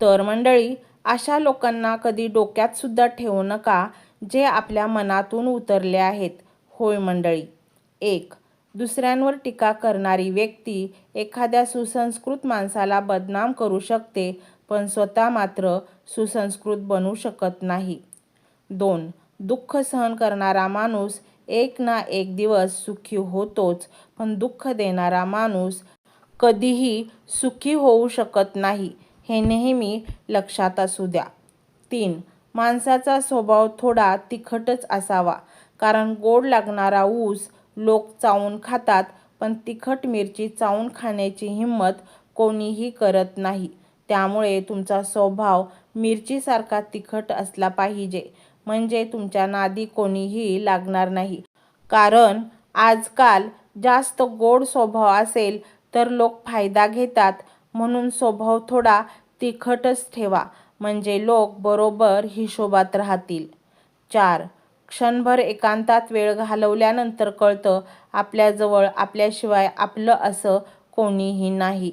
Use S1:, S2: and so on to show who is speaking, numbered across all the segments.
S1: तर मंडळी अशा लोकांना कधी डोक्यात सुद्धा ठेवू नका जे आपल्या मनातून उतरले आहेत. होय मंडळी. एक दुसऱ्यांवर टीका करणारी व्यक्ती एखाद्या सुसंस्कृत माणसाला बदनाम करू शकते पण स्वतः मात्र सुसंस्कृत बनू शकत नाही. दोन दुःख सहन करणारा माणूस एक ना एक दिवस सुखी होतोच पण दुःख देणारा माणूस कधीही सुखी होऊ शकत नाही. हे नेहमी लक्षात असू द्या. तीन माणसाचा स्वभाव थोडा तिखटच असावा कारण गोड लागणारा ऊस लोक चावून खातात पण तिखट मिरची चावून खाण्याची हिंमत कोणीही करत नाही. त्यामुळे तुमचा स्वभाव मिरचीसारखा तिखट असला पाहिजे म्हणजे तुमच्या नादी कोणीही लागणार नाही. कारण आजकाल जास्त गोड स्वभाव असेल तर लोक फायदा घेतात म्हणून स्वभाव थोडा तिखटच ठेवा म्हणजे लोक बरोबर हिशोबात राहतील. चार क्षणभर एकांतात वेळ घालवल्यानंतर कळतं आपल्याजवळ आपल्याशिवाय आपलं असं कोणीही नाही.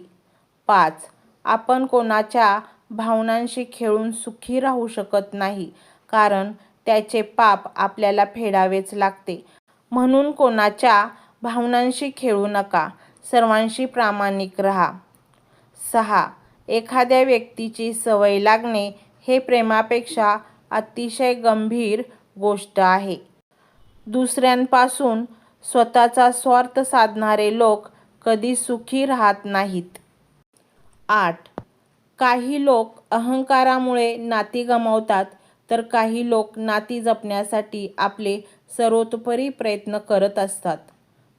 S1: पाच आपण कोणाच्या भावनांशी खेळून सुखी राहू शकत नाही कारण त्याचे पाप आपल्याला फेडावेच लागते. म्हणून कोणाच्या भावनांशी खेळू नका सर्वांशी प्रामाणिक राहा. सहा एखाद्या व्यक्तीची सवय लागणे हे प्रेमापेक्षा अतिशय गंभीर गोष्ट आहे. दुसऱ्यांपासून स्वतःचा स्वार्थ साधणारे लोक कधी सुखी राहत नाहीत. आठ. काही लोक अहंकारामुळे नाती गमावतात तर काही लोक नाती जपण्यासाठी आपले सर्वतोपरी प्रयत्न करत असतात.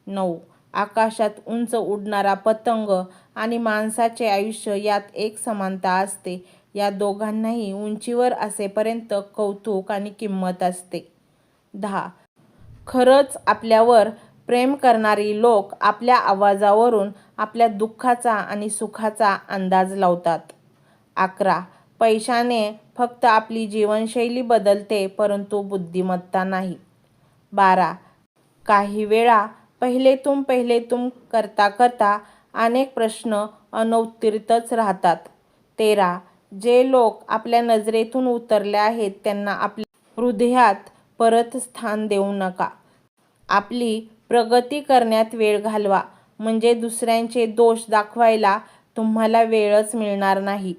S1: नऊ. आकाशात उंच उडणारा पतंग आणि माणसाचे आयुष्य यात एक समानता असते. या दोघांनाही उंचीवर असेपर्यंत कौतुक आणि किंमत असते. दहा. खरंच आपल्यावर प्रेम करणारी लोक आपल्या आवाजावरून आपल्या दुःखाचा आणि सुखाचा अंदाज लावतात. अकरा. पैशाने फक्त आपली जीवनशैली बदलते परंतु बुद्धिमत्ता नाही. बारा. काही वेळा पहिले तुम पहिले तुम करता करता अनेक प्रश्न अनौत्तरितच राहतात. तेरा जे लोक आपल्या नजरेतून उतरले आहेत त्यांना आपल्या हृदयात परत स्थान देऊ नका. आपली प्रगती करण्यात वेळ घालवा म्हणजे दुसऱ्यांचे दोष दाखवायला तुम्हाला वेळच मिळणार नाही.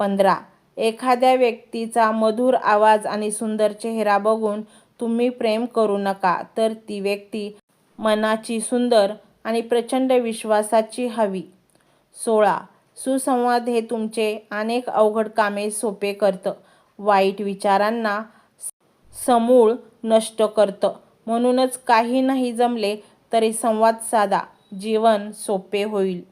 S1: पंधरा एखाद्या व्यक्तीचा मधुर आवाज आणि सुंदर चेहरा बघून तुम्ही प्रेम करू नका तर ती व्यक्ती मनाची सुंदर आणि प्रचंड विश्वासाची हवी. सोळा. सुसंवाद हे तुमचे अनेक अवघड कामे सोपे करतं. वाईट विचारांना समूळ नष्ट करतं. म्हणूनच काही नाही जमले तरी संवाद साधा. जीवन सोपे होईल.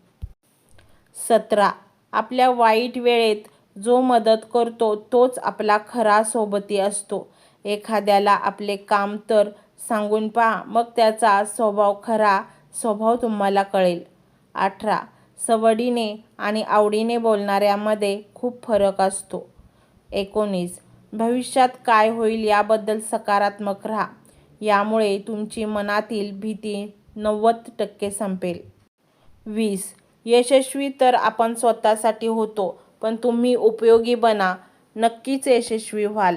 S1: सतरा. आपल्या वाईट वेळेत जो मदत करतो तोच आपला खरा सोबती असतो. एखाद्याला आपले काम तर सांगून पहा मग त्याचा स्वभाव खरा स्वभाव तुम्हाला कळेल. अठरा. सवडीने आणि आवडीने बोलणाऱ्यामध्ये खूप फरक असतो. एकोणीस. भविष्यात काय होईल याबद्दल सकारात्मक राहा. यामुळे तुमची मनातील भीती नव्वद टक्के संपेल. वीस. यशस्वी तर आपण स्वतःसाठी होतो पण तुम्ही उपयोगी बना. नक्कीच यशस्वी व्हाल.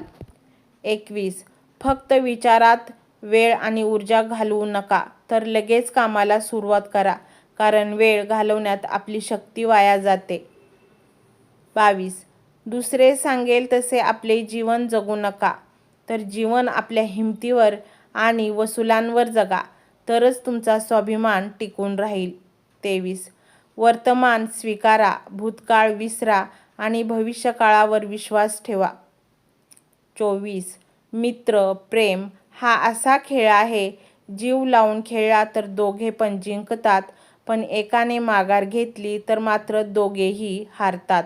S1: एकवीस. फक्त विचारात वेळ आणि ऊर्जा घालवू नका. तर लगेच कामाला सुरुवात करा कारण वेळ घालवण्यात आपली शक्ती वाया जाते. बावीस. दुसरे सांगेल तसे आपले जीवन जगू नका. तर जीवन आपल्या हिमतीवर आणि वसुलांवर जगा तरच तुमचा स्वाभिमान टिकून राहील. तेवीस. वर्तमान स्वीकारा भूतकाळ विसरा आणि भविष्यकाळावर विश्वास ठेवा. चोवीस. मित्र प्रेम हा असा खेळ आहे जीव लावून खेळला तर दोघे पण जिंकतात पण एकाने माघार घेतली तर मात्र दोघेही हारतात.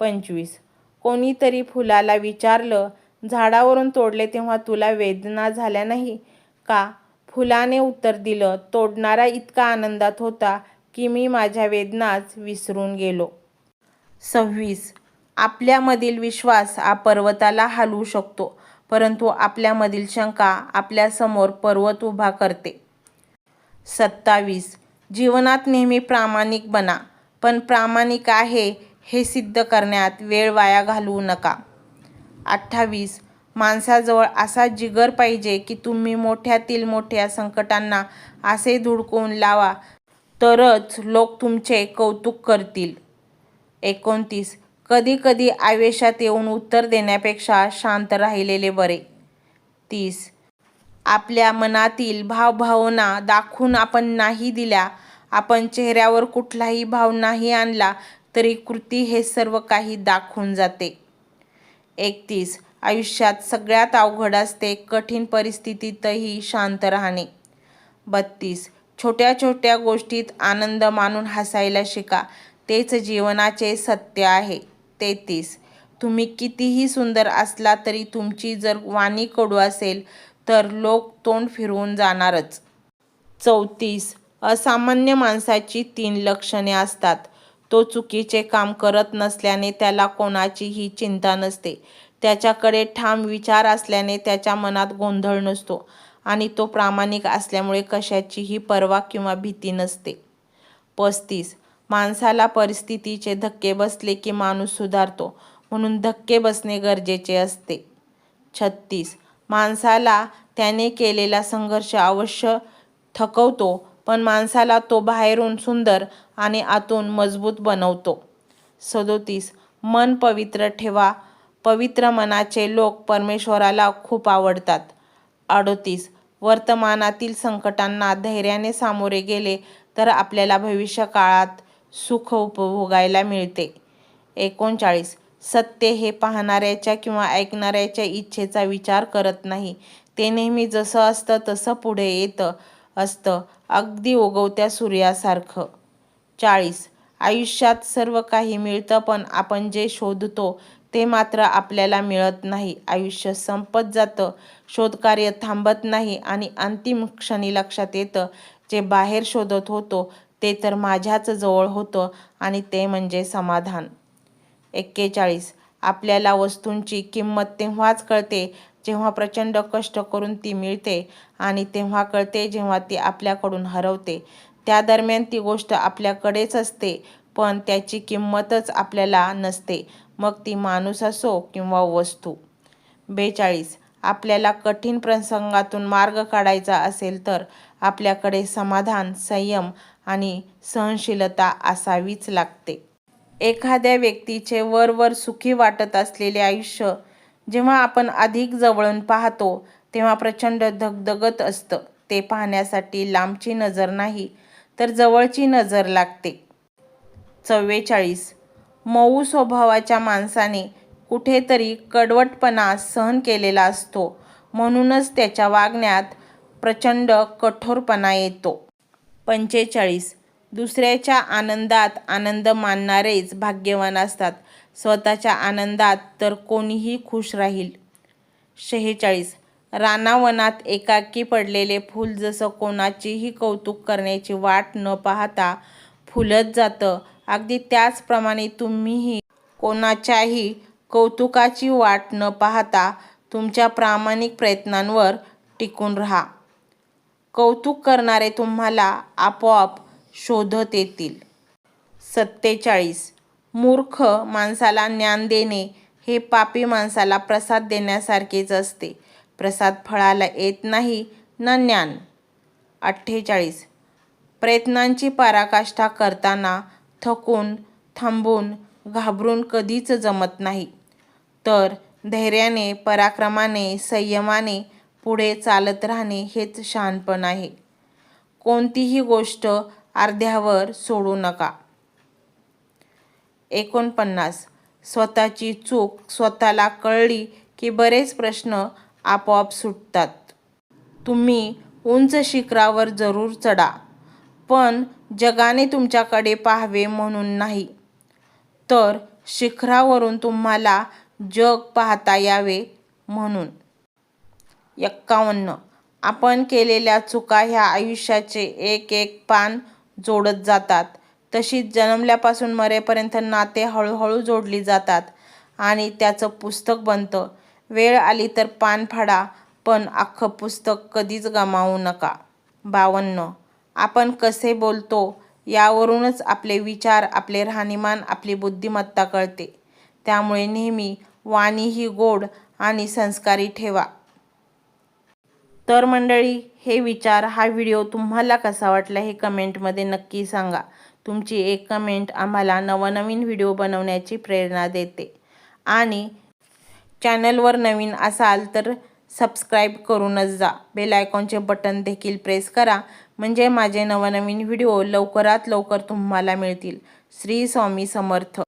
S1: पंचवीस. कोणीतरी फुलाला विचारलं झाडावरून तोडले तेव्हा तुला वेदना झाल्या नाही का फुलाने उत्तर दिलं तोडणारा इतका आनंदात होता की मी माझ्या वेदनाच विसरून गेलो. सव्वीस. आपल्यामधील विश्वास हा पर्वताला हलवू शकतो. परंतु आपल्यामधील शंका आपल्यासमोर पर्वत उभा करते. सत्तावीस. जीवनात नेहमी प्रामाणिक बना पण प्रामाणिक आहे हे सिद्ध करण्यात वेळ वाया घालवू नका. अठ्ठावीस. माणसाजवळ असा जिगर पाहिजे की तुम्ही मोठ्यातील मोठ्या संकटांना असे धुडकून लावा तरच लोक तुमचे कौतुक करतील. एकोणतीस. कधी कधी आवेशात येऊन उत्तर देण्यापेक्षा शांत राहिलेले बरे. तीस. आपल्या मनातील भावभावना दाखवून आपण नाही दिल्या आपण चेहऱ्यावर कुठलाही भाव नाही आणला तरी कृती हे सर्व काही दाखवून जाते. एकतीस. आयुष्यात सगळ्यात अवघड असते कठीण परिस्थितीतही शांत राहणे. बत्तीस. छोट्या छोट्या गोष्टीत आनंद मानून हसायला शिका तेच जीवनाचे सत्य आहे. तेहतीस. तुम्ही कितीही सुंदर असला तरी तुमची जर वाणी कडू असेल तर लोक तोंड फिरवून जाणारच. चौतीस. असामान्य माणसाची तीन लक्षणे असतात. तो चुकीचे काम करत नसल्याने त्याला कोणाचीही चिंता नसते. त्याच्याकडे ठाम विचार असल्याने त्याच्या मनात गोंधळ नसतो आणि तो प्रामाणिक असल्यामुळे कशाचीही पर्वा किंवा भीती नसते. पस्तीस. माणसाला परिस्थितीचे धक्के बसले की माणूस सुधारतो म्हणून धक्के बसणे गरजेचे असते. छत्तीस. माणसाला त्याने केलेला संघर्ष अवश्य थकवतो पण माणसाला तो बाहेरून सुंदर आणि आतून मजबूत बनवतो. सदोतीस. मन पवित्र ठेवा. पवित्र मनाचे लोक परमेश्वराला खूप आवडतात. अडोतीस. वर्तमानातील संकटांना धैर्याने सामोरे गेले तर आपल्याला भविष्य काळात सुख उपभोगायला मिळते. एकोणचाळीस. सत्य हे पाहणाऱ्याच्या किंवा ऐकणाऱ्याच्या इच्छेचा विचार करत नाही. ते नेहमी जसं असतं तसं पुढे येतं असतं. अगदी उगवत्या सूर्यासारखं. चाळीस. आयुष्यात सर्व काही मिळतं पण आपण जे शोधतो ते मात्र आपल्याला मिळत नाही. आयुष्य संपत जातं. शोधकार्य थांबत नाही आणि अंतिम क्षणी लक्षात येतं. जे बाहेर शोधत होतो ते तर माझ्याच जवळ होतं आणि ते म्हणजे समाधान. एक्केचाळीस. आपल्याला वस्तूंची किंमत तेव्हाच कळते जेव्हा प्रचंड कष्ट करून ती मिळते आणि तेव्हा कळते जेव्हा ती आपल्याकडून हरवते. त्या दरम्यान ती गोष्ट आपल्याकडेच असते पण त्याची किंमतच आपल्याला नसते. मग ती माणूस असो किंवा वस्तू. बेचाळीस. आपल्याला कठीण प्रसंगातून मार्ग काढायचा असेल तर आपल्याकडे समाधान संयम आणि सहनशीलता असावीच लागते. एखाद्या व्यक्तीचे वरवर सुखी वाटत असलेले आयुष्य जेव्हा आपण अधिक जवळून पाहतो तेव्हा प्रचंड धगधगत असतं. ते पाहण्यासाठी लांबची नजर नाही तर जवळची नजर लागते. चव्वेचाळीस. मऊ स्वभावाच्या माणसाने कुठेतरी कडवटपणा सहन केलेला असतो म्हणूनच त्याच्या वागण्यात प्रचंड कठोरपणा येतो. पंचेचाळीस. दुसऱ्याच्या आनंदात आनंद मानणारेच भाग्यवान असतात. स्वतःच्या आनंदात तर कोणीही खुश राहील. शेहेचाळीस. रानावनात एकाकी पडलेले फूल जसं कोणाचीही कौतुक करण्याची वाट न पाहता फुलत जातं. अगदी त्याचप्रमाणे तुम्हीही कोणाच्याही कौतुकाची वाट न पाहता तुमच्या प्रामाणिक प्रयत्नांवर टिकून राहा. कौतुक करणारे तुम्हाला आपोआप शोधत येतील. सत्तेचाळीस. मूर्ख माणसाला ज्ञान देणे हे पापी माणसाला प्रसाद देण्यासारखेच असते. प्रसाद फळाला येत नाही ना ज्ञान. अठ्ठेचाळीस. प्रयत्नांची पराकाष्ठा करताना थकून थांबून घाबरून कधीच जमत नाही. तर धैर्याने पराक्रमाने संयमाने पुढे चालत राहणे हेच शहाणपण आहे. कोणतीही गोष्ट अर्ध्यावर सोडू नका. एकोणपन्नास. स्वतःची चूक स्वतःला कळली की बरेच प्रश्न आपोआप सुटतात. तुम्ही उंच शिखरावर जरूर चढा पण जगाने तुमच्याकडे पाहावे म्हणून नाही. तर शिखरावरून तुम्हाला जग पाहता यावे म्हणून. एक्कावन्न. आपण केलेल्या चुका ह्या आयुष्याचे एक एक पान जोडत जातात. तशीच जन्मल्यापासून मरेपर्यंत नाते हळूहळू जोडली जातात आणि त्याचं पुस्तक बनतं. वेळ आली तर पान फाडा पण अख्खं पुस्तक कधीच गमावू नका. बावन्न. आपण कसे बोलतो यावरूनच आपले विचार आपले राहणीमान आपली बुद्धिमत्ता कळते. त्यामुळे नेहमी वाणी ही गोड आणि संस्कारी ठेवा. तर मंडळी हे विचार हा व्हिडिओ तुम्हाला कसा वाटला हे कमेंटमध्ये नक्की सांगा. तुमची एक कमेंट आम्हाला नवनवीन व्हिडिओ बनवण्याची प्रेरणा देते. आणि चॅनलवर नवीन असाल तर सबस्क्राईब करूनच जा. बेल आयकॉनचे बटन देखील प्रेस करा. म्हणजे माझे नवनवीन व्हिडिओ लवकरात लवकर तुम्हाला मिळतील. श्री स्वामी समर्थ.